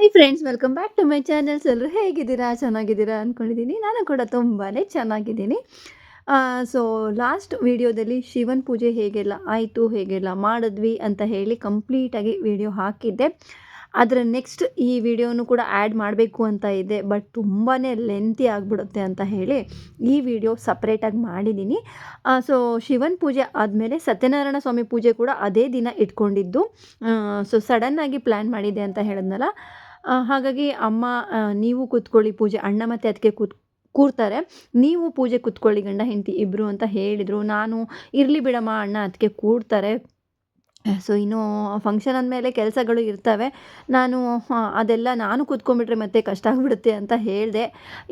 Hi friends welcome back to my channels ಎಲ್ಲರೂ ಹೇಗಿದ್ದೀರಾ? ಚೆನ್ನಾಗಿದ್ದೀರಾ ಅಂದ್ಕೊಂಡಿದ್ದೀನಿ ನಾನು ಕೂಡ ತುಂಬಾ ಚೆನ್ನಾಗಿದ್ದೀನಿ. ಸೊ ಲಾಸ್ಟ್ ವಿಡಿಯೋದಲ್ಲಿ ಶಿವನ್ ಪೂಜೆ ಹೇಗೆಲ್ಲ ಆಯಿತು, ಹೇಗೆಲ್ಲ ಮಾಡಿದ್ವಿ ಅಂತ ಹೇಳಿ ಕಂಪ್ಲೀಟಾಗಿ ವಿಡಿಯೋ ಹಾಕಿದ್ದೆ. ಅದರ ನೆಕ್ಸ್ಟ್ ಈ ವಿಡಿಯೋನು ಕೂಡ ಆ್ಯಡ್ ಮಾಡಬೇಕು ಅಂತ ಇದೆ ಬಟ್ ತುಂಬಾ ಲೆಂತಿ ಆಗಿಬಿಡುತ್ತೆ ಅಂತ ಹೇಳಿ ಈ ವಿಡಿಯೋ ಸಪ್ರೇಟಾಗಿ ಮಾಡಿದ್ದೀನಿ. ಸೊ ಶಿವನ್ ಪೂಜೆ ಆದಮೇಲೆ ಸತ್ಯನಾರಾಯಣ ಸ್ವಾಮಿ ಪೂಜೆ ಕೂಡ ಅದೇ ದಿನ ಇಟ್ಕೊಂಡಿದ್ದು. ಸೊ ಸಡನ್ನಾಗಿ ಪ್ಲ್ಯಾನ್ ಮಾಡಿದೆ ಅಂತ ಹೇಳಿದ್ನಲ್ಲ ಹಾಗಾಗಿ ಅಮ್ಮ ನೀವು ಕೂತ್ಕೊಳ್ಳಿ, ಪೂಜೆ, ಅಣ್ಣ ಮತ್ತು ಅದಕ್ಕೆ ಕೂತ್, ಕೂರ್ತಾರೆ. ನೀವು ಪೂಜೆ ಕೂತ್ಕೊಳ್ಳಿ ಗಂಡ, ಹೆಂಡತಿ ಇಬ್ಬರು ಅಂತ ಹೇಳಿದರು. ನಾನು ಇರಲಿ ಬಿಡಮ್ಮ ಅಣ್ಣ ಅದಕ್ಕೆ ಕೂಡ್ತಾರೆ ಸೊ ಇನ್ನು ಫಂಕ್ಷನ್ ಅಂದಮೇಲೆ ಕೆಲಸಗಳು ಇರ್ತವೆ. ನಾನು ಅದೆಲ್ಲ ನಾನು ಕೂತ್ಕೊಂಡ್ಬಿಟ್ರೆ ಮತ್ತೆ ಕಷ್ಟ ಆಗಿಬಿಡುತ್ತೆ ಅಂತ ಹೇಳಿದೆ.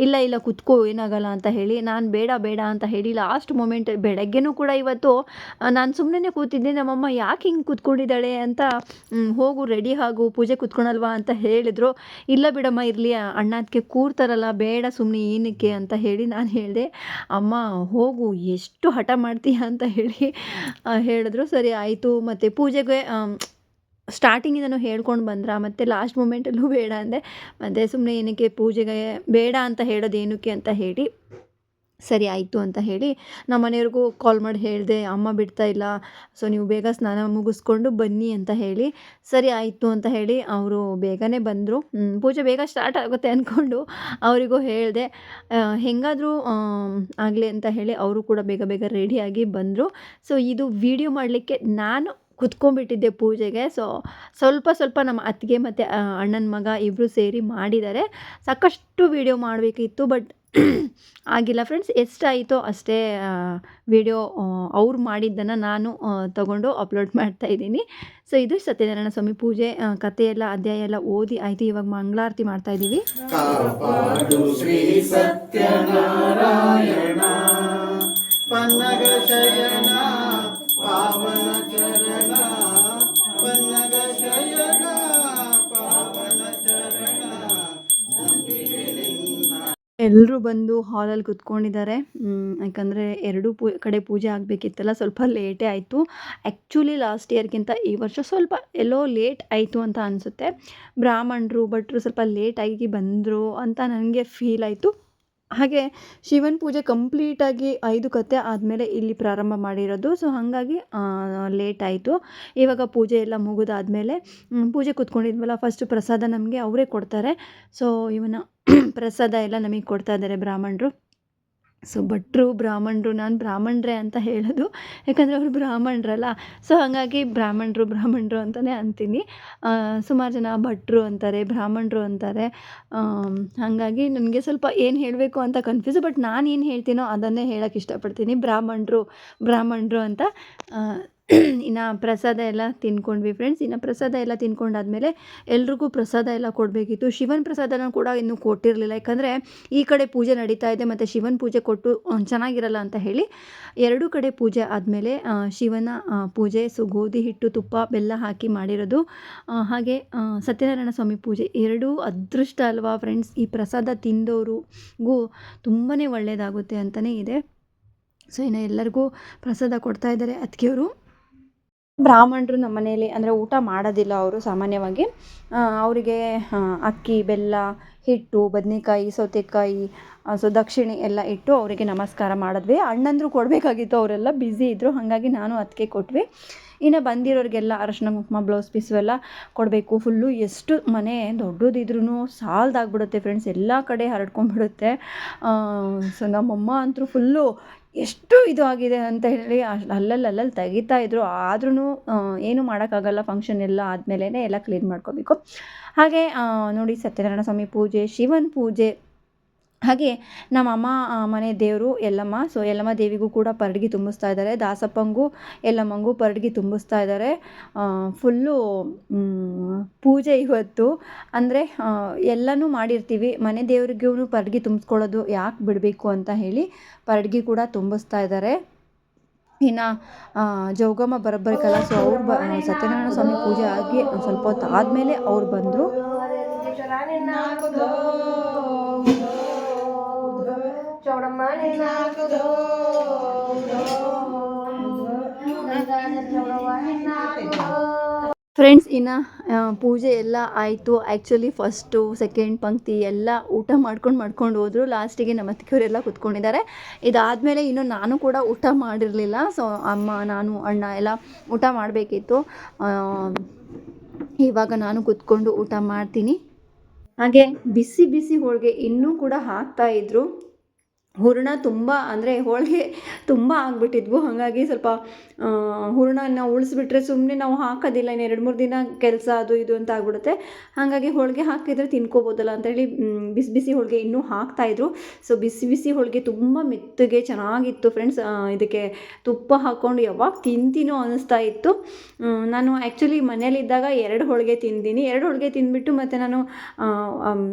ಇಲ್ಲ ಇಲ್ಲ, ಕೂತ್ಕೋ, ಏನಾಗಲ್ಲ ಅಂತ ಹೇಳಿ. ನಾನು ಬೇಡ ಬೇಡ ಅಂತ ಹೇಳಿ ಲಾಸ್ಟ್ ಮೊಮೆಂಟ್ ಬೆಳಗ್ಗೆನೂ ಕೂಡ ಇವತ್ತು ನಾನು ಸುಮ್ಮನೆ ಕೂತಿದ್ದೆ. ನಮ್ಮಮ್ಮ ಯಾಕೆ ಹಿಂಗೆ ಕೂತ್ಕೊಂಡಿದ್ದಾಳೆ ಅಂತ ಹೋಗು ರೆಡಿ ಆಗು, ಪೂಜೆ ಕೂತ್ಕೊಳಲ್ವಾ ಅಂತ ಹೇಳಿದರು. ಇಲ್ಲ ಬಿಡಮ್ಮ, ಇರಲಿ ಅಣ್ಣ ಅದಕ್ಕೆ ಕೂರ್ತಾರಲ್ಲ ಬೇಡ ಸುಮ್ಮನೆ ಏನಕ್ಕೆ ಅಂತ ಹೇಳಿ ನಾನು ಹೇಳಿದೆ. ಅಮ್ಮ, ಹೋಗು, ಎಷ್ಟು ಹಠ ಮಾಡ್ತೀಯ ಅಂತ ಹೇಳಿ ಹೇಳಿದ್ರು. ಸರಿ, ಆಯಿತು, ಮತ್ತು ಪೂಜೆಗೆ ಸ್ಟಾರ್ಟಿಂಗಿಂದನೂ ಹೇಳ್ಕೊಂಡು ಬಂದ್ರ, ಮತ್ತು ಲಾಸ್ಟ್ ಮೂಮೆಂಟಲ್ಲೂ ಬೇಡ ಅಂದೆ. ಮತ್ತು ಸುಮ್ಮನೆ ಏನಕ್ಕೆ ಪೂಜೆಗೆ ಬೇಡ ಅಂತ ಹೇಳೋದು ಏನಕ್ಕೆ ಅಂತ ಹೇಳಿ, ಸರಿ ಆಯಿತು ಅಂತ ಹೇಳಿ ನಮ್ಮ ಮನೆಯವ್ರಿಗೂ ಕಾಲ್ ಮಾಡಿ ಹೇಳಿದೆ, ಅಮ್ಮ ಬಿಡ್ತಾ ಇಲ್ಲ, ಸೊ ನೀವು ಬೇಗ ಸ್ನಾನ ಮುಗಿಸ್ಕೊಂಡು ಬನ್ನಿ ಅಂತ ಹೇಳಿ, ಸರಿ ಆಯಿತು ಅಂತ ಹೇಳಿ ಅವರು ಬೇಗನೆ ಬಂದರು. ಪೂಜೆ ಬೇಗ ಸ್ಟಾರ್ಟ್ ಆಗುತ್ತೆ ಅಂದ್ಕೊಂಡು ಅವರಿಗೂ ಹೇಳಿದೆ. ಹೆಂಗಾದರೂ ಆಗಲಿ ಅಂತ ಹೇಳಿ ಅವರು ಕೂಡ ಬೇಗ ಬೇಗ ರೆಡಿಯಾಗಿ ಬಂದರು. ಸೊ ಇದು ವಿಡಿಯೋ ಮಾಡಲಿಕ್ಕೆ ನಾನು ಕುತ್ಕೊಂಡ್ಬಿಟ್ಟಿದ್ದೆ ಪೂಜೆಗೆ. ಸೊ ಸ್ವಲ್ಪ ಸ್ವಲ್ಪ ನಮ್ಮ ಅತ್ತಿಗೆ ಮತ್ತು ಅಣ್ಣನ ಮಗ ಇಬ್ಬರು ಸೇರಿ ಮಾಡಿದ್ದಾರೆ. ಸಾಕಷ್ಟು ವಿಡಿಯೋ ಮಾಡಬೇಕಿತ್ತು ಬಟ್ ಆಗಿಲ್ಲ ಫ್ರೆಂಡ್ಸ್ ಎಷ್ಟಾಯಿತೋ ಅಷ್ಟೇ ವಿಡಿಯೋ ಅವ್ರು ಮಾಡಿದ್ದನ್ನು ನಾನು ತಗೊಂಡು ಅಪ್ಲೋಡ್ ಮಾಡ್ತಾ ಇದ್ದೀನಿ. ಸೊ ಇದು ಸತ್ಯನಾರಾಯಣ ಸ್ವಾಮಿ ಪೂಜೆ ಕಥೆಯೆಲ್ಲ ಅಧ್ಯಾಯ ಎಲ್ಲ ಓದಿ ಆಯಿತು. ಇವಾಗ ಮಂಗಳಾರತಿ ಮಾಡ್ತಾ ಇದ್ದೀವಿ. ಸತ್ಯನಾರಾಯಣ. ಎಲ್ಲರೂ ಬಂದು ಹಾಲಲ್ಲಿ ಕುತ್ಕೊಂಡಿದ್ದಾರೆ. ಯಾಕಂದರೆ ಎರಡೂ ಪೂ, ಕಡೆ ಪೂಜೆ ಆಗಬೇಕಿತ್ತಲ್ಲ, ಸ್ವಲ್ಪ ಲೇಟೇ ಆಯಿತು. ಆ್ಯಕ್ಚುಲಿ ಲಾಸ್ಟ್ ಇಯರ್ಗಿಂತ ಈ ವರ್ಷ ಸ್ವಲ್ಪ ಎಲ್ಲೋ ಲೇಟ್ ಆಯಿತು ಅಂತ ಅನಿಸುತ್ತೆ. ಬ್ರಾಹ್ಮಣರು, ಭಟ್ರು ಸ್ವಲ್ಪ ಲೇಟಾಗಿ ಬಂದರು ಅಂತ ನನಗೆ ಫೀಲ್ ಆಯಿತು. ಹಾಗೆ ಶಿವನ ಪೂಜೆ ಕಂಪ್ಲೀಟಾಗಿ ಐದು ಕತೆ ಆದಮೇಲೆ ಇಲ್ಲಿ ಪ್ರಾರಂಭ ಮಾಡಿರೋದು. ಸೊ ಹಾಗಾಗಿ ಲೇಟ್ ಆಯಿತು. ಇವಾಗ ಪೂಜೆ ಎಲ್ಲ ಮುಗಿದಾದ್ಮೇಲೆ ಪೂಜೆ ಕೂತ್ಕೊಂಡಿದ್ವಲ್ಲ ಫಸ್ಟ್ ಪ್ರಸಾದ ನಮಗೆ ಅವರೇ ಕೊಡ್ತಾರೆ. ಸೊ ಇವನ ಪ್ರಸಾದ ಎಲ್ಲ ನಮಗೆ ಕೊಡ್ತಾ ಇದ್ದಾರೆ ಬ್ರಾಹ್ಮಣರು. ಸೊ ಭಟ್ರು, ಬ್ರಾಹ್ಮಣರು, ನಾನು ಬ್ರಾಹ್ಮಣರೇ ಅಂತ ಹೇಳೋದು. ಯಾಕಂದರೆ ಅವರು ಬ್ರಾಹ್ಮಣರಲ್ಲ. ಸೊ ಹಾಗಾಗಿ ಬ್ರಾಹ್ಮಣರು ಬ್ರಾಹ್ಮಣರು ಅಂತಲೇ ಅಂತೀನಿ. ಸುಮಾರು ಜನ ಭಟ್ರು ಅಂತಾರೆ, ಬ್ರಾಹ್ಮಣರು ಅಂತಾರೆ. ಹಾಗಾಗಿ ನನಗೆ ಸ್ವಲ್ಪ ಏನು ಹೇಳಬೇಕು ಅಂತ ಕನ್ಫ್ಯೂಸು ಬಟ್ ನಾನು ಏನು ಹೇಳ್ತೀನೋ ಅದನ್ನೇ ಹೇಳೋಕ್ಕೆ ಇಷ್ಟಪಡ್ತೀನಿ. ಬ್ರಾಹ್ಮಣರು ಬ್ರಾಹ್ಮಣರು ಅಂತ ಇನ್ನು ಪ್ರಸಾದ ಎಲ್ಲ ತಿನ್ಕೊಂಡ್ವಿ ಫ್ರೆಂಡ್ಸ್ ಇನ್ನು ಪ್ರಸಾದ ಎಲ್ಲ ತಿನ್ಕೊಂಡಾದ್ಮೇಲೆ ಎಲ್ರಿಗೂ ಪ್ರಸಾದ ಎಲ್ಲ ಕೊಡಬೇಕಿತ್ತು. ಶಿವನ ಪ್ರಸಾದನ ಕೂಡ ಇನ್ನೂ ಕೊಟ್ಟಿರಲಿಲ್ಲ. ಯಾಕಂದರೆ ಈ ಕಡೆ ಪೂಜೆ ನಡೀತಾ ಇದೆ, ಮತ್ತು ಶಿವನ ಪೂಜೆ ಕೊಟ್ಟು ಚೆನ್ನಾಗಿರಲ್ಲ ಅಂತ ಹೇಳಿ ಎರಡೂ ಕಡೆ ಪೂಜೆ ಆದಮೇಲೆ ಶಿವನ ಪೂಜೆ ಸೊ ಗೋಧಿ ಹಿಟ್ಟು, ತುಪ್ಪ ಬೆಲ್ಲ ಹಾಕಿ ಮಾಡಿರೋದು. ಹಾಗೆ ಸತ್ಯನಾರಾಯಣ ಸ್ವಾಮಿ ಪೂಜೆ ಎರಡೂ ಅದೃಷ್ಟ ಅಲ್ವಾ ಫ್ರೆಂಡ್ಸ್ ಈ ಪ್ರಸಾದ ತಿಂದವ್ರಿಗೂ ತುಂಬಾ ಒಳ್ಳೆಯದಾಗುತ್ತೆ ಅಂತಲೇ ಇದೆ. ಸೊ ಇನ್ನು ಎಲ್ಲರಿಗೂ ಪ್ರಸಾದ ಕೊಡ್ತಾ ಇದ್ದಾರೆ. ಅತ್ತಿಗೆಯವರು ಬ್ರಾಹ್ಮಣರು ನಮ್ಮ ಮನೆಯಲ್ಲಿ ಅಂದರೆ ಊಟ ಮಾಡೋದಿಲ್ಲ ಅವರು ಸಾಮಾನ್ಯವಾಗಿ. ಅವರಿಗೆ ಅಕ್ಕಿ, ಬೆಲ್ಲ, ಹಿಟ್ಟು, ಬದನೆಕಾಯಿ, ಸೌತೆಕಾಯಿ ಸೊ ದಕ್ಷಿಣೆ ಎಲ್ಲ ಇಟ್ಟು ಅವರಿಗೆ ನಮಸ್ಕಾರ ಮಾಡಿದ್ವಿ. ಅಣ್ಣಂದ್ರು ಕೊಡಬೇಕಾಗಿತ್ತು, ಅವರೆಲ್ಲ ಬ್ಯುಸಿ ಇದ್ದರು ಹಾಗಾಗಿ ನಾನು ಅದಕ್ಕೆ ಕೊಟ್ವಿ. ಇನ್ನು ಬಂದಿರೋರಿಗೆಲ್ಲ ಅರಶಿನ ಕುಂಕುಮ ಬ್ಲೌಸ್ ಪೀಸು ಎಲ್ಲ ಕೊಡಬೇಕು. ಫುಲ್ಲು ಎಷ್ಟು ಮನೆ ದೊಡ್ಡದಿದ್ರೂ ಸಾಲ್ದಾಗ್ಬಿಡುತ್ತೆ ಫ್ರೆಂಡ್ಸ್ ಎಲ್ಲ ಕಡೆ ಹರಡ್ಕೊಂಡ್ಬಿಡುತ್ತೆ. ಸೊ ನಮ್ಮಮ್ಮ ಅಂತೂ ಫುಲ್ಲು ಎಷ್ಟು ಇದು ಆಗಿದೆ ಅಂತ ಹೇಳಿ ಅಲ್ಲಲ್ಲಿ ಅಲ್ಲಲ್ಲಿ ತೆಗಿತಾ ಇದ್ದರು ಆದ್ರೂ ಏನು ಮಾಡೋಕ್ಕಾಗಲ್ಲ ಫಂಕ್ಷನ್ ಎಲ್ಲ ಆದಮೇಲೆ ಎಲ್ಲ ಕ್ಲೀನ್ ಮಾಡ್ಕೋಬೇಕು. ಹಾಗೆ ನೋಡಿ ಸತ್ಯನಾರಾಯಣ ಸ್ವಾಮಿ ಪೂಜೆ, ಶಿವನ ಪೂಜೆ ಹಾಗೆ ನಮ್ಮ ಅಮ್ಮ ಮನೆ ದೇವರು ಎಲ್ಲಮ್ಮ ಸೊ ಎಲ್ಲಮ್ಮ ದೇವಿಗೂ ಕೂಡ ಪರಡಿಗೆ ತುಂಬಿಸ್ತಾ ಇದ್ದಾರೆ ದಾಸಪ್ಪಂಗೂ ಎಲ್ಲಮ್ಮಂಗೂ ಪರಡಿಗೆ ತುಂಬಿಸ್ತಾ ಇದ್ದಾರೆ ಫುಲ್ಲು ಪೂಜೆ ಇವತ್ತು ಅಂದರೆ ಎಲ್ಲನೂ ಮಾಡಿರ್ತೀವಿ ಮನೆ ದೇವ್ರಿಗೂ ಪರಡಿಗೆ ತುಂಬಿಸ್ಕೊಳ್ಳೋದು ಯಾಕೆ ಬಿಡಬೇಕು ಅಂತ ಹೇಳಿ ಪರಡಿಗೆ ಕೂಡ ತುಂಬಿಸ್ತಾ ಇದ್ದಾರೆ ಇನ್ನು ಜೋಗಮ್ಮ ಬರಬೇಕಲ್ಲ ಸೊ ಅವ್ರು ಬ ಸತ್ಯನಾರಾಯಣ ಸ್ವಾಮಿ ಪೂಜೆ ಆಗಿ ಸ್ವಲ್ಪ ಹೊತ್ತು ಆದಮೇಲೆ ಅವ್ರು ಬಂದರು ಫ್ರೆಂಡ್ಸ್ ಇನ್ನು ಪೂಜೆ ಎಲ್ಲ ಆಯಿತು. ಆ್ಯಕ್ಚುಲಿ ಫಸ್ಟು ಸೆಕೆಂಡ್ ಪಂಕ್ತಿ ಎಲ್ಲ ಊಟ ಮಾಡ್ಕೊಂಡು ಮಾಡ್ಕೊಂಡು ಹೋದರು. ಲಾಸ್ಟಿಗೆ ನಮ್ಮ ಅತ್ತಿಗೆಯವರೆಲ್ಲ ಕೂತ್ಕೊಂಡಿದ್ದಾರೆ. ಇದಾದಮೇಲೆ ಇನ್ನು ನಾನು ಕೂಡ ಊಟ ಮಾಡಿರಲಿಲ್ಲ. ಸೊ ಅಮ್ಮ, ನಾನು, ಅಣ್ಣ ಎಲ್ಲ ಊಟ ಮಾಡಬೇಕಿತ್ತು. ಇವಾಗ ನಾನು ಕೂತ್ಕೊಂಡು ಊಟ ಮಾಡ್ತೀನಿ. ಹಾಗೆ ಬಿಸಿ ಬಿಸಿ ಹೋಳಿಗೆ ಇನ್ನೂ ಕೂಡ ಹಾಕ್ತಾ ಹಾಕ್ತಾಯಿದ್ರು ಹೂರಣ ತುಂಬ ಅಂದರೆ ಹೋಳಿಗೆ ತುಂಬ ಆಗಿಬಿಟ್ಟಿದ್ವು. ಹಾಗಾಗಿ ಸ್ವಲ್ಪ ಹೂರಣನ ಉಳಿಸ್ಬಿಟ್ರೆ ಸುಮ್ಮನೆ ನಾವು ಹಾಕೋದಿಲ್ಲ. ಇನ್ನು ಎರಡು ಮೂರು ದಿನ ಕೆಲಸ ಅದು ಇದು ಅಂತ ಆಗ್ಬಿಡುತ್ತೆ. ಹಾಗಾಗಿ ಹೋಳಿಗೆ ಹಾಕಿದರೆ ತಿನ್ಕೋಬೋದಲ್ಲ ಅಂತೇಳಿ ಬಿಸಿ ಬಿಸಿ ಹೋಳಿಗೆ ಇನ್ನೂ ಹಾಕ್ತಾಯಿದ್ರು ಸೊ ಬಿಸಿ ಬಿಸಿ ಹೋಳಿಗೆ ತುಂಬ ಮೆತ್ತಗೆ ಚೆನ್ನಾಗಿತ್ತು ಫ್ರೆಂಡ್ಸ್ ಇದಕ್ಕೆ ತುಪ್ಪ ಹಾಕ್ಕೊಂಡು ಯಾವಾಗ ತಿಂತೀನೋ ಅನ್ನಿಸ್ತಾ ಇತ್ತು. ನಾನು ಆ್ಯಕ್ಚುಲಿ ಮನೇಲಿದ್ದಾಗ ಎರಡು ಹೋಳಿಗೆ ತಿಂದೀನಿ. ಎರಡು ಹೋಳಿಗೆ ತಿಂದ್ಬಿಟ್ಟು ಮತ್ತು ನಾನು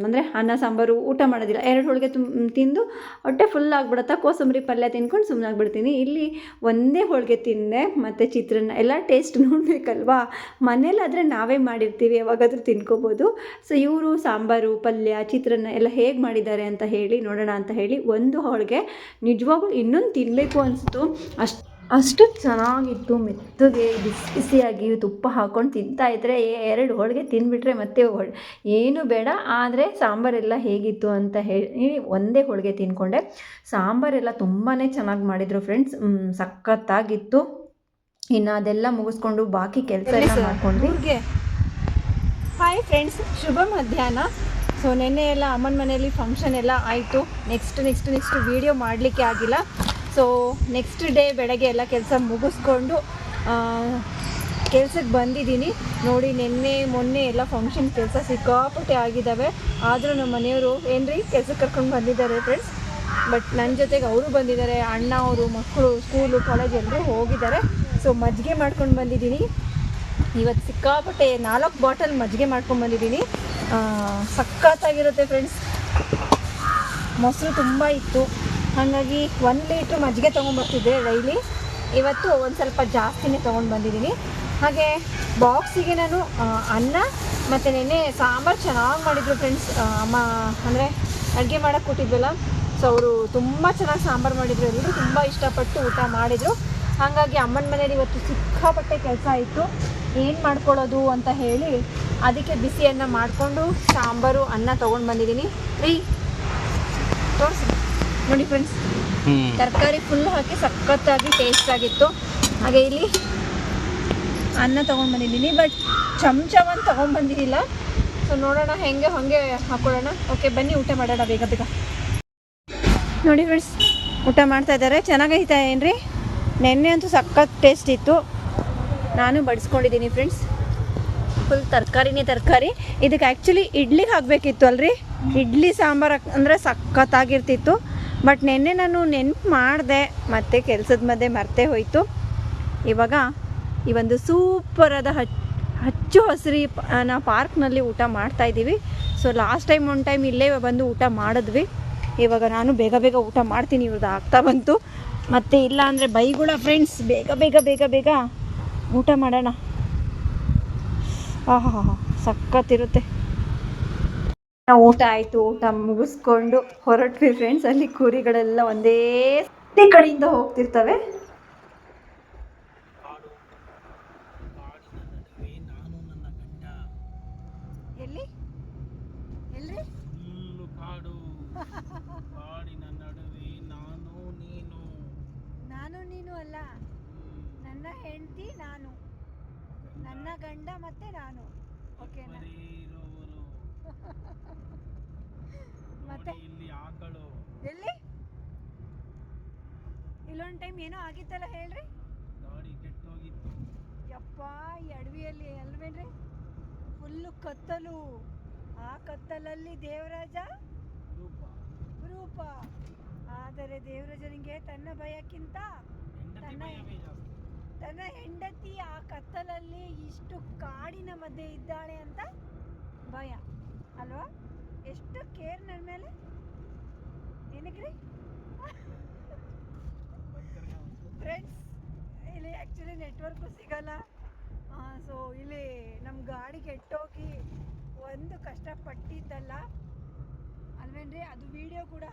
ಅಂದರೆ ಅನ್ನ, ಸಾಂಬಾರು ಊಟ ಮಾಡೋದಿಲ್ಲ. ಎರಡು ಹೋಳಿಗೆ ತುಂಬ ತಿಂದು ಹೊಟ್ಟೆ ಫುಲ್ ಆಗಿಬಿಡುತ್ತಾ ಕೋಸಂಬರಿ ಪಲ್ಯ ತಿನ್ಕೊಂಡು ಸುಮ್ಮನೆ ಆಗ್ಬಿಡ್ತೀನಿ. ಇಲ್ಲಿ ಒಂದೇ ಹೋಳಿಗೆ ತಿಂದೆ, ಮತ್ತು ಚಿತ್ರಾನ್ನ, ಎಲ್ಲ ಟೇಸ್ಟ್ ನೋಡಬೇಕಲ್ವಾ? ಮನೇಲಾದರೆ ನಾವೇ ಮಾಡಿರ್ತೀವಿ, ಯಾವಾಗಾದರೂ ತಿನ್ಕೋಬೋದು. ಸೊ ಇವರು ಸಾಂಬಾರು, ಪಲ್ಯ, ಚಿತ್ರಾನ್ನ ಎಲ್ಲ ಹೇಗೆ ಮಾಡಿದ್ದಾರೆ ಅಂತ ಹೇಳಿ, ನೋಡೋಣ ಅಂತ ಹೇಳಿ ಒಂದು ಹೋಳಿಗೆ ನಿಜವಾಗ್ಲೂ ಇನ್ನೊಂದು ತಿನ್ನಬೇಕು ಅನಿಸ್ತು. ಅಷ್ಟು ಅಷ್ಟು ಚೆನ್ನಾಗಿತ್ತು ಮೆತ್ತಗೆ ಬಿಸಿ ಬಿಸಿಯಾಗಿ ತುಪ್ಪ ಹಾಕ್ಕೊಂಡು ತಿಂತಾ ಇದ್ರೆ ಎರಡು ಹೋಳಿಗೆ ತಿಂದುಬಿಟ್ರೆ ಮತ್ತೆ ಹೊಳ್ ಏನು ಬೇಡ ಆದರೆ ಸಾಂಬಾರೆಲ್ಲ ಹೇಗಿತ್ತು ಅಂತ ಹೇಳಿ ಒಂದೇ ಹೋಳಿಗೆ ತಿಂದ್ಕೊಂಡೆ ಸಾಂಬಾರೆಲ್ಲ ತುಂಬಾ ಚೆನ್ನಾಗಿ ಮಾಡಿದರು ಫ್ರೆಂಡ್ಸ್ ಸಖತ್ತಾಗಿತ್ತು. ಇನ್ನು ಅದೆಲ್ಲ ಮುಗಿಸ್ಕೊಂಡು ಬಾಕಿ ಕೆಲಸ ಎಲ್ಲ ಮಾಡ್ಕೊಂಡ್ವಿ. ಹಾಯ್ ಫ್ರೆಂಡ್ಸ್ ಶುಭ ಮಧ್ಯಾಹ್ನ. ಸೊ ನಿನ್ನೆ ಎಲ್ಲ ಅಮ್ಮನ ಮನೆಯಲ್ಲಿ ಫಂಕ್ಷನ್ ಎಲ್ಲ ಆಯಿತು. ನೆಕ್ಸ್ಟ್ ನೆಕ್ಸ್ಟ್ ನೆಕ್ಸ್ಟ್ ವೀಡಿಯೋ ಮಾಡಲಿಕ್ಕೆ ಆಗಿಲ್ಲ. ಸೊ ನೆಕ್ಸ್ಟ್ ಡೇ ಬೆಳಗ್ಗೆ ಎಲ್ಲ ಕೆಲಸ ಮುಗಿಸ್ಕೊಂಡು ಕೆಲ್ಸಕ್ಕೆ ಬಂದಿದ್ದೀನಿ. ನೋಡಿ, ನಿನ್ನೆ, ಮೊನ್ನೆ ಎಲ್ಲ ಫಂಕ್ಷನ್ ಕೆಲಸ ಸಿಕ್ಕಾಪಟ್ಟೆ ಆಗಿದ್ದಾವೆ. ಆದರೂ ನಮ್ಮ ಮನೆಯವರು, ಏನ್ರಿ ಕೆಲ್ಸಕ್ಕೆ ಕರ್ಕೊಂಡು ಬಂದಿದ್ದಾರೆ ಫ್ರೆಂಡ್ಸ್ ಬಟ್ ನನ್ನ ಜೊತೆಗೆ ಅವರು ಬಂದಿದ್ದಾರೆ, ಅಣ್ಣ ಅವರು, ಮಕ್ಕಳು ಸ್ಕೂಲು ಕಾಲೇಜ್ ಎಲ್ಲರೂ ಹೋಗಿದ್ದಾರೆ. ಸೊ ಮಜ್ಜಿಗೆ ಮಾಡ್ಕೊಂಡು ಬಂದಿದ್ದೀನಿ. ಇವತ್ತು ಸಿಕ್ಕಾಪಟ್ಟೆ ನಾಲ್ಕು ಬಾಟಲ್ ಮಜ್ಜಿಗೆ ಮಾಡ್ಕೊಂಡು ಬಂದಿದ್ದೀನಿ. ಸಖತ್ತಾಗಿರುತ್ತೆ ಫ್ರೆಂಡ್ಸ್ ಮೊಸರು ತುಂಬ ಇತ್ತು. ಹಾಗಾಗಿ ಒಂದು ಲೀಟ್ರ್ ಮಜ್ಜಿಗೆ ತೊಗೊಂಡ್ಬರ್ತಿದ್ದೆ ಡೈಲಿ. ಇವತ್ತು ಒಂದು ಸ್ವಲ್ಪ ಜಾಸ್ತಿನೇ ತೊಗೊಂಡು ಬಂದಿದ್ದೀನಿ. ಹಾಗೆ ಬಾಕ್ಸಿಗೆ ನಾನು ಅನ್ನ ಮತ್ತು ನೆನ್ನೆ ಸಾಂಬಾರು ಚೆನ್ನಾಗಿ ಮಾಡಿದರು ಫ್ರೆಂಡ್ಸ್ ಅಮ್ಮ, ಅಂದರೆ ಅಡುಗೆ ಮಾಡೋಕ್ಕೆ ಕೊಟ್ಟಿದ್ವಲ್ಲ ಸೊ ಅವರು ತುಂಬ ಚೆನ್ನಾಗಿ ಸಾಂಬಾರು ಮಾಡಿದರು ಎಲ್ಲರೂ ತುಂಬ ಇಷ್ಟಪಟ್ಟು ಊಟ ಮಾಡಿದರು. ಹಾಗಾಗಿ ಅಮ್ಮನ ಮನೇಲಿ ಇವತ್ತು ಸಿಕ್ಕಾಪಟ್ಟೆ ಕೆಲಸ ಇತ್ತು. ಏನು ಮಾಡ್ಕೊಳ್ಳೋದು ಅಂತ ಹೇಳಿ ಅದಕ್ಕೆ ಬಿಸಿಯನ್ನು ಮಾಡಿಕೊಂಡು ಸಾಂಬಾರು, ಅನ್ನ ತೊಗೊಂಡು ಬಂದಿದ್ದೀನಿ. ರೀ, ತೋರಿಸಿ. ನೋಡಿ ಫ್ರೆಂಡ್ಸ್ ತರಕಾರಿ ಫುಲ್ ಹಾಕಿ ಸಖತ್ತಾಗಿ ಟೇಸ್ಟ್ ಆಗಿತ್ತು. ಹಾಗೆ ಇಲ್ಲಿ ಅನ್ನ ತೊಗೊಂಡು ಬಂದಿದ್ದೀನಿ ಬಟ್ ಚಮಚವನ್ನು ತೊಗೊಂಡ್ಬಂದಿದ್ದಿಲ್ಲ ಸೊ ನೋಡೋಣ ಹೆಂಗೆ ಹಾಗೆ ಹಾಕೊಳ್ಳೋಣ. ಓಕೆ ಬನ್ನಿ ಊಟ ಮಾಡೋಣ ಬೇಗ ಬೇಗ. ನೋಡಿ ಫ್ರೆಂಡ್ಸ್ ಊಟ ಮಾಡ್ತಾ ಇದ್ದಾರೆ. ಚೆನ್ನಾಗೈತಾ ಏನ್ರಿ? ನೆನ್ನೆ ಅಂತೂ ಸಖತ್ ಟೇಸ್ಟ್ ಇತ್ತು. ನಾನು ಬಡಿಸ್ಕೊಂಡಿದ್ದೀನಿ ಫ್ರೆಂಡ್ಸ್ ಫುಲ್ ತರಕಾರಿನೇ ತರಕಾರಿ. ಇದಕ್ಕೆ ಆ್ಯಕ್ಚುಲಿ ಇಡ್ಲಿಗೆ ಹಾಕಬೇಕಿತ್ತು ಅಲ್ರಿ? ಇಡ್ಲಿ ಸಾಂಬಾರು ಅಂದರೆ ಸಖತ್ತಾಗಿರ್ತಿತ್ತು. ಬಟ್ ನಿನ್ನೆ ನಾನು ನೆನ್ಪು ಮಾಡಿದೆ, ಮತ್ತೆ ಕೆಲಸದ ಮಧ್ಯೆ ಮರ್ತೆ ಹೋಯಿತು. ಇವಾಗ ಈ ಒಂದು ಸೂಪರಾದ ಹಚ್, ಹಚ್ಚು ಹಸಿರಿ ನಾ ಪಾರ್ಕ್ನಲ್ಲಿ ಊಟ ಮಾಡ್ತಾ ಇದ್ದೀವಿ. So last time one time ಇಲ್ಲೇ ಬಂದು ಊಟ ಮಾಡಿದ್ವಿ. ಇವಾಗ ನಾನು ಬೇಗ ಬೇಗ ಊಟ ಮಾಡ್ತೀನಿ ಇವ್ರದ್ದು ಆಗ್ತಾ ಬಂತು. ಮತ್ತೆ ಇಲ್ಲ ಅಂದರೆ ಬೈಗುಳ ಫ್ರೆಂಡ್ಸ್ ಬೇಗ ಬೇಗ ಬೇಗ ಬೇಗ ಊಟ ಮಾಡೋಣ. ಆಹಾ ಸಖತ್ತಿರುತ್ತೆ ನಾವು ಊಟ ಆಯ್ತು ಊಟ ಮುಗಿಸ್ಕೊಂಡು ಹೊರಟ್ವಿ ಫ್ರೆಂಡ್ಸ್ ಅಲ್ಲಿ ಕುರಿಗಳೆಲ್ಲ ಒಂದೇ ಕಡೆಯಿಂದ ಹೋಗ್ತಿರ್ತವೆ. ಎಲ್ಲಿ? ಎಲ್ಲಿ ಫುಲ್ಲು ಕಾಡು. ಕಾಡಿನ ನಡುವೆ ನಾನು ನೀನು. ನಾನು ನೀನು ಅಲ್ಲ. ನನ್ನ ಹೆಂಡತಿ ನಾನು. ನನ್ನ ಗಂಡ ಮತ್ತೆ ನಾನು. ಓಕೆನಾ ಮತ್ತೆ? ಇಲ್ಲಿ ಆಕಳು. ಎಲ್ಲಿ? ಇಲ್ಲೊಂದು ಟೈಮ್ ಏನೋ ಆಗಿತ್ತಲ್ಲ ಹೇಳ್ರಿ? ಗಾಡಿ ಕೆಟ್ಟೋಗಿತ್ತು. ಯಪ್ಪ ಈ ಅಡವಿಯಲ್ಲಿ ಅಲ್ವೇನ್ರಿ? ಫುಲ್ಲು ಕತ್ತಲು. ಆ ಕತ್ತಲಲ್ಲಿ ದೇವರಾಜ? ರೂಪ. ರೂಪ. ಆದರೆ ದೇವರಾಜನಿಗೆ ತನ್ನ ಭಯಕ್ಕಿಂತ ತನ್ನ- ತನ್ನ ಹೆಂಡತಿ ಆ ಕತ್ತಲಲ್ಲಿ ಇಷ್ಟು ಕಾಡಿನ ಮಧ್ಯೆ ಇದ್ದಾಳೆ ಅಂತ ಭಯ. ಅಲ್ವಾ? ಎಷ್ಟು ಕೇರ್ ನನ್ನ ಮೇಲೆ? ಏನಕ್ರಿ? ಫ್ರೆಂಡ್ಸ್ ಇಲ್ಲಿ ಆ್ಯಕ್ಚುಲಿ ನೆಟ್ವರ್ಕು ಸಿಗಲ್ಲ. ಸೊ ಇಲ್ಲಿ ನಮ್ಮ ಗಾಡಿ ಕೆಟ್ಟೋಗಿ ಒಂದು ಕಷ್ಟಪಟ್ಟಿದ್ದಲ್ಲ. ಅಲ್ವೇನ್ರಿ? ಅದು ವಿಡಿಯೋ ಕೂಡ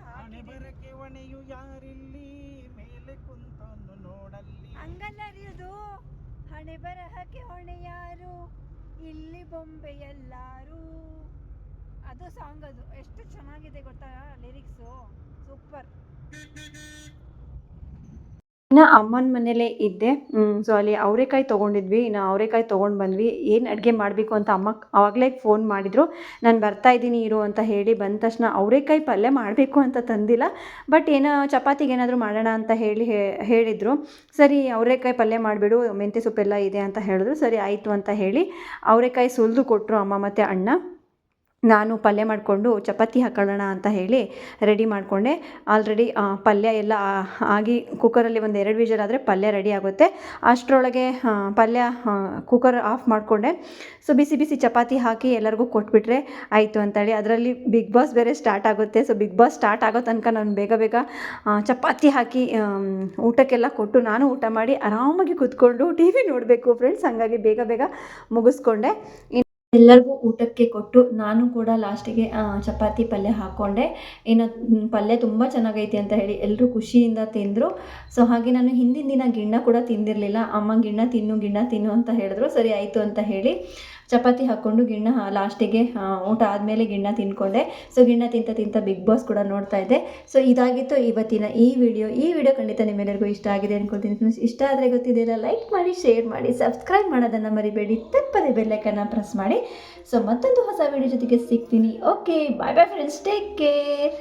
ಯಾರಿಲ್ಲಿ? ಮೇಲೆ ಕುಂತನ್ನು ನೋಡಲ್ಲಿ. ಹಂಗಲ್ಲ ರೀ ಅದು ಹಣೆ ಬರಹಕ್ಕೆ ಹೊಣೆ ಯಾರು? ಇಲ್ಲಿ ಬೊಂಬೆ ಎಲ್ಲಾರು ಅದು ಸಾಂಗ್ ಅದು. ಎಷ್ಟು ಚೆನ್ನಾಗಿದೆ ಗೊತ್ತಾ ಲಿರಿಕ್ಸು ಸೂಪರ್ ಇನ್ನು ಅಮ್ಮನ ಮನೇಲೇ ಇದ್ದೆ. ಸೊ ಅಲ್ಲಿ ಅವರೆಕಾಯಿ ತೊಗೊಂಡಿದ್ವಿ. ಇನ್ನು ಅವರೆಕಾಯಿ ತೊಗೊಂಡು ಬಂದ್ವಿ. ಏನು ಅಡುಗೆ ಮಾಡಬೇಕು ಅಂತ ಅಮ್ಮ ಅವಾಗಲೇ ಫೋನ್ ಮಾಡಿದರು. ನಾನು ಬರ್ತಾ ಇದ್ದೀನಿ, ಇರು ಅಂತ ಹೇಳಿ ಬಂದ ತಕ್ಷಣ ಅವರೆಕಾಯಿ ಪಲ್ಯ ಮಾಡಬೇಕು ಅಂತ ತಂದಿಲ್ಲ. ಬಟ್ ಏನೋ ಚಪಾತಿಗೆ ಏನಾದರೂ ಮಾಡೋಣ ಅಂತ ಹೇಳಿ ಹೇಳಿದರು. ಸರಿ, ಅವರೆಕಾಯಿ ಪಲ್ಯ ಮಾಡಿಬಿಡು, ಮೆಂತ್ಯ ಸೊಪ್ಪೆಲ್ಲ ಇದೆ ಅಂತ ಹೇಳಿದ್ರು. ಸರಿ, ಆಯಿತು ಅಂತ ಹೇಳಿ ಅವರೆಕಾಯಿ ಸುಲಿದು ಕೊಟ್ಟರು ಅಮ್ಮ ಮತ್ತು ಅಣ್ಣ. ನಾನು ಪಲ್ಯ ಮಾಡಿಕೊಂಡು ಚಪಾತಿ ಹಾಕೊಳ್ಳೋಣ ಅಂತ ಹೇಳಿ ರೆಡಿ ಮಾಡಿಕೊಂಡೆ. ಆಲ್ರೆಡಿ ಪಲ್ಯ ಎಲ್ಲ ಆಗಿ ಕುಕ್ಕರಲ್ಲಿ ಒಂದು ಎರಡು ವಿಷಲ್ ಆದರೆ ಪಲ್ಯ ರೆಡಿ ಆಗುತ್ತೆ. ಅಷ್ಟರೊಳಗೆ ಪಲ್ಯ ಕುಕ್ಕರ್ ಆಫ್ ಮಾಡಿಕೊಂಡೆ. ಸೊ ಬಿಸಿ ಬಿಸಿ ಚಪಾತಿ ಹಾಕಿ ಎಲ್ಲರಿಗೂ ಕೊಟ್ಬಿಟ್ರೆ ಆಯಿತು ಅಂತೇಳಿ. ಅದರಲ್ಲಿ ಬಿಗ್ ಬಾಸ್ ಬೇರೆ ಸ್ಟಾರ್ಟ್ ಆಗುತ್ತೆ. ಸೊ ಬಿಗ್ ಬಾಸ್ ಸ್ಟಾರ್ಟ್ ಆಗೋ ತನಕ ನಾನು ಬೇಗ ಬೇಗ ಚಪಾತಿ ಹಾಕಿ ಊಟಕ್ಕೆಲ್ಲ ಕೊಟ್ಟು ನಾನು ಊಟ ಮಾಡಿ ಆರಾಮಾಗಿ ಕೂತ್ಕೊಂಡು ಟಿ ವಿ ನೋಡಬೇಕು. ಫ್ರೆಂಡ್ಸ್, ಹಾಗಾಗಿ ಬೇಗ ಬೇಗ ಮುಗಿಸ್ಕೊಂಡೆ. ಎಲ್ಲರಿಗೂ ಊಟಕ್ಕೆ ಕೊಟ್ಟು ನಾನು ಕೂಡ ಲಾಸ್ಟಿಗೆ ಚಪಾತಿ ಪಲ್ಯ ಹಾಕ್ಕೊಂಡೆ ಏನೋ ಪಲ್ಯ ತುಂಬ ಚೆನ್ನಾಗೈತೆ ಅಂತ ಹೇಳಿ ಎಲ್ಲರೂ ಖುಷಿಯಿಂದ ತಿಂದರು. ಸೊ, ಹಾಗೆ ನಾನು ಹಿಂದಿನ ದಿನ ಗಿಣ್ಣ ಕೂಡ ತಿಂದಿರಲಿಲ್ಲ. ಅಮ್ಮ ಗಿಣ್ಣ ತಿನ್ನು ಗಿಣ್ಣ ತಿನ್ನು ಅಂತ ಹೇಳಿದ್ರು. ಸರಿ, ಆಯಿತು ಅಂತ ಹೇಳಿ. ಚಪಾತಿ ಹಾಕ್ಕೊಂಡು ಗಿಣ್ಣ ಲಾಸ್ಟಿಗೆ ಊಟ ಆದಮೇಲೆ ಗಿಣ್ಣ ತಿನ್ಕೊಂಡೆ. ಸೊ ಗಿಣ್ಣ ತಿಂತ ತಿಂತ ಬಿಗ್ ಬಾಸ್ ಕೂಡ ನೋಡ್ತಾ ಇದ್ದೆ. ಸೊ ಇದಾಗಿತ್ತು ಇವತ್ತಿನ ಈ ವಿಡಿಯೋ ಈ ವಿಡಿಯೋ ಖಂಡಿತ ನಿಮ್ಮೆಲ್ಲರಿಗೂ ಇಷ್ಟ ಆಗಿದೆ ಅನ್ಕೊಳ್ತೀನಿ ಫ್ರೆಂಡ್ಸ್ ಇಷ್ಟ ಆದರೆ ಗೊತ್ತಿದೆಯಲ್ಲ ಲೈಕ್ ಮಾಡಿ ಶೇರ್ ಮಾಡಿ ಸಬ್ಸ್ಕ್ರೈಬ್ ಮಾಡೋದನ್ನು ಮರಿಬೇಡಿ. ತಪ್ಪದೆ ಬೆಲ್ಲೈಕನ್ನು ಪ್ರೆಸ್ ಮಾಡಿ. ಸೊ ಮತ್ತೊಂದು ಹೊಸ ವಿಡಿಯೋ ಜೊತೆಗೆ ಸಿಗ್ತೀನಿ. Okay bye bye friends take care